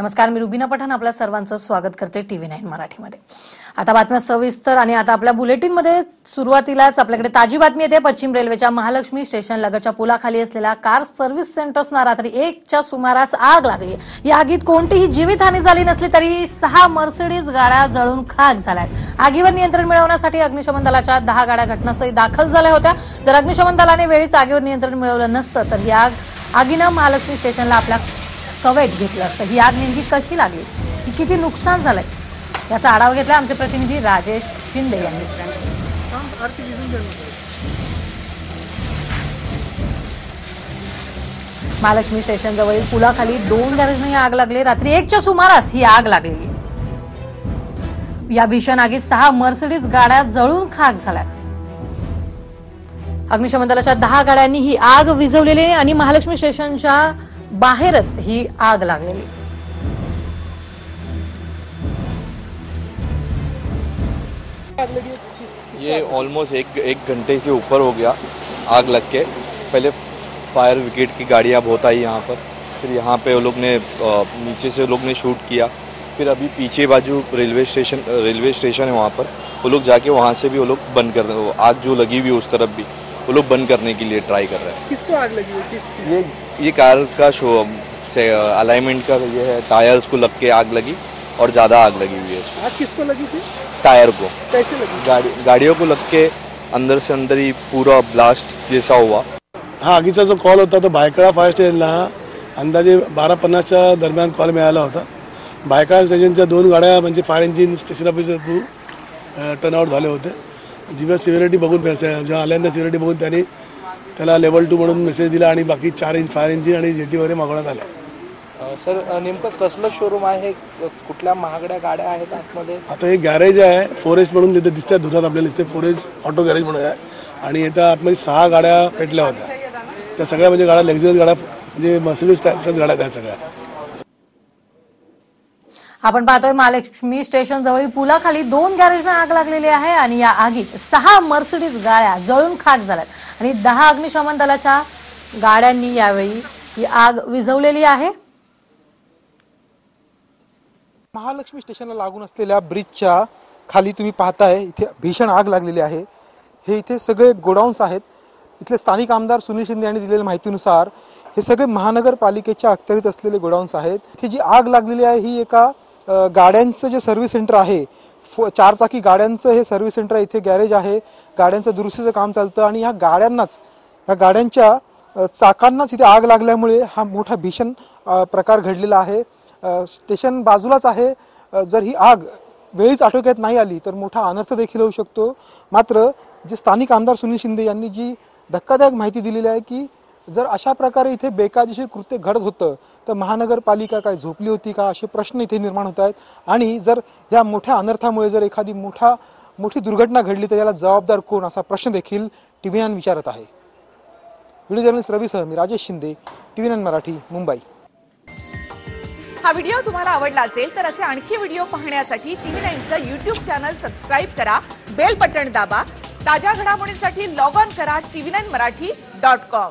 नमस्कार मी रुबिना पठाण. आपल्या सर्वांचं स्वागत करते टीव्ही नाईन मराठीमध्ये. आता बातम्या सविस्तर आणि आता आपल्या बुलेटिनमध्ये सुरुवातीलाच आपल्याकडे ताजी बातमी येते. पश्चिम रेल्वेच्या महालक्ष्मी स्टेशन लगतच्या पुलाखाली असलेल्या कार सर्व्हिस सेंटर्सना रात्री एकच्या सुमारास आग लागली. या आगीत कोणतीही जीवितहानी झाली नसली तरी सहा मर्सिडीज गाड्या जळून खाक झाल्यात. आगीवर नियंत्रण मिळवण्यासाठी अग्निशमन दलाच्या दहा गाड्या घटनास्थळी दाखल झाल्या होत्या. जर अग्निशमन दलाने वेळीच आगीवर नियंत्रण मिळवलं नसतं तर ही आग आगीनं महालक्ष्मी स्टेशनला आपल्या कवेट घेतलं असतं. ही आग नेमकी कशी लागली? ही किती नुकसान झालंय? याचा आढावा घेतला आमचे प्रतिनिधी राजेश शिंदे यांनी. महालक्ष्मी स्टेशन जवळील पुलाखाली दोन गॅरेजने ही आग लागली. रात्री एकच्या सुमारास ही आग लागलेली. या भीषण आगीत सहा मर्सिडीज गाड्या जळून खाक झाल्या. अग्निशमन दलाच्या दहा गाड्यांनी ही आग विझवलेली आणि महालक्ष्मी स्टेशनच्या बाहेरच ही आग लागलेली. ये ऑलमोस्ट एक एक घंटे के ऊपर हो गया आग लग के। पहले फायर ब्रिगेड की गाड़ियाँ बहुत आई यहाँ पर। फिर यहाँ पे वो लोग ने नीचे से लोग ने शूट किया। फिर अभी पीछे बाजू रेलवे स्टेशन रेलवे स्टेशन है वहाँ पर। वो लोग जाके वहाँ से भी वो लोग बंद कर रहे आग जो लगी हुई उस तरफ़ भी। वो लोग बंद करने के लिए ट्राई कर रहे हैं। किसको आग लगी है किस ये ये कार का शो से अलाइनमेंट का ये है टायर्स को लग के आग लगी और ज़्यादा आग लगी हुई है इसमें। आग किसको लगी थी? टायर को। कैसे लगी? गाड़ी गाड़ियों को लग के अंदर से अंदर ही पूरा ब्लास्ट जैसा हुआ। हा आगीचा जो कॉल होता तो भायखळा फायर स्टेशनला अंदाजे बारा पन्नासच्या दरम्यान कॉल मिळाला होता। भायखळा स्टेशनच्या दोन गाड्या म्हणजे fire engine station officer through turnout झाले होते। जेव्हा सिव्हिरिटी बघून जेव्हा आल्यानंतर सिव्हिरिटी बघून त्यांनी त्याला लेवल टू म्हणून मेसेज दिला आणि बाकी चार इंच फायर इंजिन आणि जेटी वगैरे मागवण्यात आल्या. सर नेमकं कसलं शोरूम आहे? कुठल्या महागड्या गाड्या आहेत आतमध्ये? आता हे गॅरेज आहे फोरेस्ट म्हणून तिथे दिसतात धुतात आपल्याला दिसते फोरेस्ट ऑटो गॅरेज म्हणून आहे. आणि इथं आतमध्ये सहा गाड्या पेटल्या होत्या. त्या सगळ्या म्हणजे गाड्या लक्झरियस गाड्या म्हणजे मर्सिडीज टाईपच्याच गाड्या आहेत सगळ्या. आपण पाहतोय महालक्ष्मी स्टेशन जवळील पुलाखाली दोन गॅरेजना आग लागलेली आहे आणि या आगीत सहा मर्सिडीज गाड्या जळून खाक झाल्यात. आणि दहा अग्निशमन दलाच्या गाड्यांनी यावेळी ही आग विझवलेली आहे. महालक्ष्मी स्टेशनला लागून असलेल्या ब्रिजच्या खाली तुम्ही पाहताय इथे भीषण आग लागलेली आहे. हे इथे सगळे गोडाऊन्स आहेत. इथले स्थानिक आमदार सुनील शिंदे यांनी दिलेल्या माहितीनुसार हे सगळे महानगरपालिकेच्या अखत्यारीत असलेले गोडाऊन्स आहेत. इथे जी आग लागलेली आहे ही एका गाड्यांचं जे सर्व्हिस सेंटर आहे फो चारचाकी गाड्यांचं हे सर्व्हिस सेंटर इथे गॅरेज आहे. गाड्यांचं दुरुस्तीचं काम चालतं आणि ह्या गाड्यांनाच ह्या गाड्यांच्या चाकांनाच इथे आग लागल्यामुळे हा मोठा भीषण प्रकार घडलेला आहे. स्टेशन बाजूलाच आहे. जर ही आग वेळीच आटोक्यात नाही आली तर मोठा अनर्थ देखील होऊ शकतो. मात्र जे स्थानिक आमदार सुनील शिंदे यांनी जी धक्कादायक माहिती दिलेली आहे की जर अशा प्रकारे इथे बेकायदेशीर कृत्य घडत होतं तर महानगरपालिका काय झोपली होती का? असे प्रश्न इथे निर्माण होत आहेत. आणि जर या मोठ्या अनर्थामुळे जर एखादी मोठा मोठी दुर्घटना घडली तर याला जबाबदार कोण? असा प्रश्न देखील टीव्ही नाईन विचारत आहे. व्हिडिओ जर्नलिस्ट रवी मी राजेश शिंदे टीव्ही नाईन मराठी मुंबई. हा व्हिडिओ तुम्हाला आवडला असेल तर असे आणखी व्हिडिओ पाहण्यासाठी टीव्ही नाईनचं युट्यूब चॅनल सबस्क्राईब करा बेल बटन दाबा ताज्या घडामोडींसाठी लॉग ऑन करा TV nine Marathi dot com.